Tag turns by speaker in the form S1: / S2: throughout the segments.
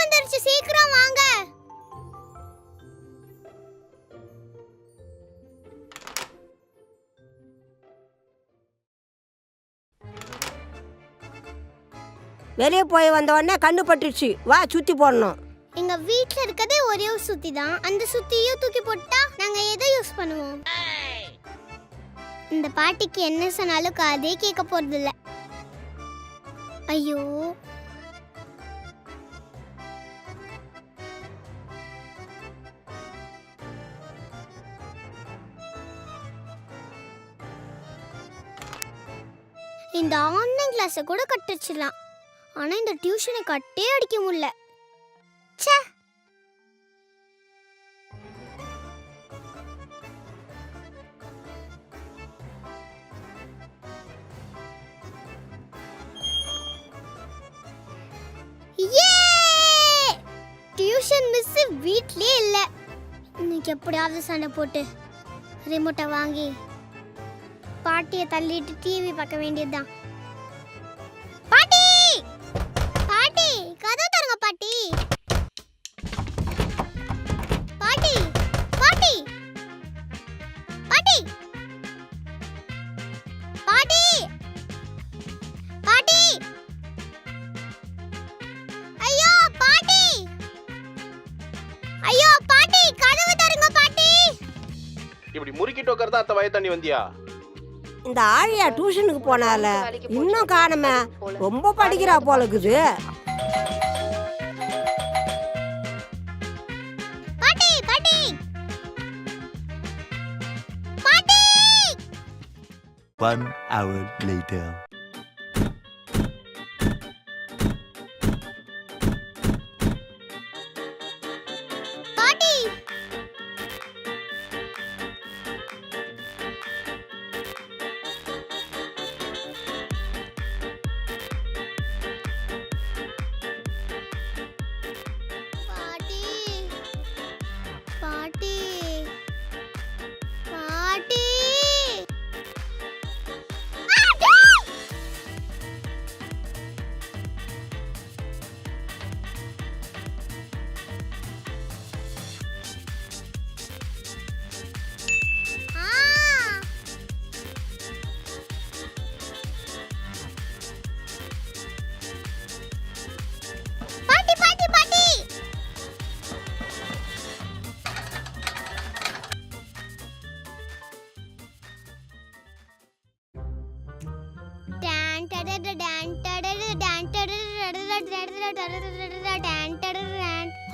S1: வந்துருச்சு சீக்கிரம் வாங்க.
S2: வெளியே போய் வந்த உடனே கண்ணு பட்டுச்சு வா சுற்றி போடணும்.
S1: எங்க வீட்ல இருக்கதே ஒரே ஒரு சுத்தி தான். அந்த சுத்தியும் தூக்கி போட்டா நாங்க எதை யூஸ் பண்ணுவோம்? இந்த பாட்டிக்கு என்ன சொன்னாலும் காதே கேட்க போறது இல்ல ஐயோ இந்த ஆன்லைன் கிளாஸை கூட கட்டுச்சிடலாம் ஆனால் இந்த டியூஷனை கட்டே அடிக்க முடியல. ச்சே! டியூஷன் மிஸ் வீட்லயே இல்ல. இன்னைக்கு எப்படியாவது சண்டை போட்டு ரிமோட்டை வாங்கி பாட்டியை தள்ளிட்டு டிவி பார்க்க வேண்டியதுதான். பாட்டி! பாட்டி கதவு தருங்க பாட்டி. பாட்டி பாட்டி. பாட்டி. பாட்டி! பாட்டி! ஐயோ பாட்டி! ஐயோ பாட்டி கதவு தருங்க பாட்டி.
S3: இப்படி முறுக்கிட்டு உட்கார்ந்தா அத்த வய தண்ணி வந்தியா?
S2: இந்த ஆழியா டியூஷனுக்கு போனால இன்னும் காணுமே. ரொம்ப படிக்கிறா போல இருக்குது
S1: பாட்டி பாட்டி. பாட்டி.
S4: One hour later.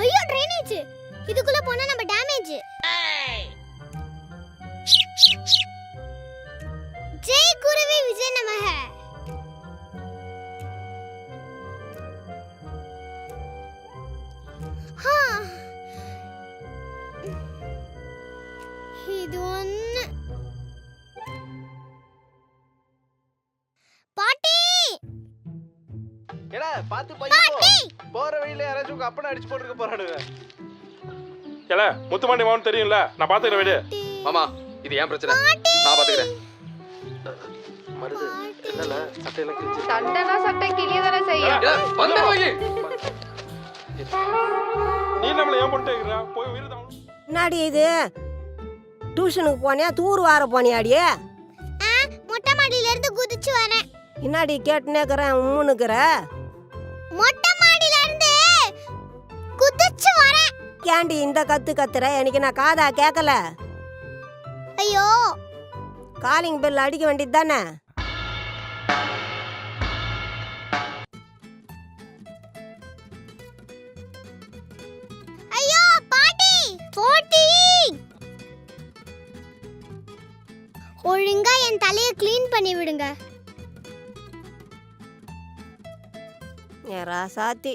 S1: ஐயோ ட்ரைனேஜ் இதுக்குள்ள போனா நம்ம டேமேஜ் ஜெய் குருவி விஜய் நமக. இது
S3: ஒன்று பாத்து பையன் போற வழியில யாராச்சும் உங்க அப்பனை அடிச்சு போட்டுருக்க போறானுங்க.
S5: ஏல முத்துமாண்டி மாவன் தெரியும்ல? நான் பாத்துக்கிறேன் வீடு.
S6: மாமா இது ஏன் பிரச்சனை? நான் பாத்துக்கிறேன்.
S3: மருது இல்லல சட்டையெல்லாம் கிழிச்சு
S7: சண்டைனா சட்டை கிளிய தானே செய்யும்
S6: ஏடா, வந்த வாங்கி
S5: நீ நம்மள ஏன் போட்டு இருக்கிற? போய் உயிர் தான்
S2: என்னடி இது? டியூஷனுக்கு போனியா? தூர் வார போனியாடியே
S1: ஆ, மொட்டை மாடியில இருந்து குதிச்சு வரேன்.
S2: என்னாடி கேட்டுனேக்கிறேன் உம்முனுக்குற
S1: மொட்டை மாடியில இருந்து குதிச்சு வரேன்.
S2: ஏண்டி இந்த கத்து கத்துற? எனக்கு நான் காதா கேட்கல
S1: ஐயோ.
S2: காலிங் பெல் அடிக்க வேண்டியது தானே?
S1: ஐயோ பாட்டி போட்டி. ஒழுங்கா என் தலைய க்ளீன் பண்ணி விடுங்க.
S2: ராசாத்தி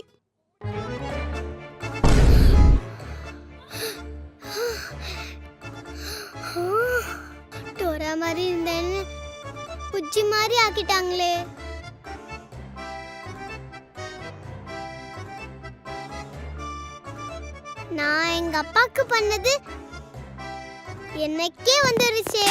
S1: டோரா மாதிரி இருந்தேன்னு குச்சி மாதிரி ஆக்கிட்டாங்களே நான் எங்க அப்பாக்கு பண்ணது எனக்கே வந்துருச்சே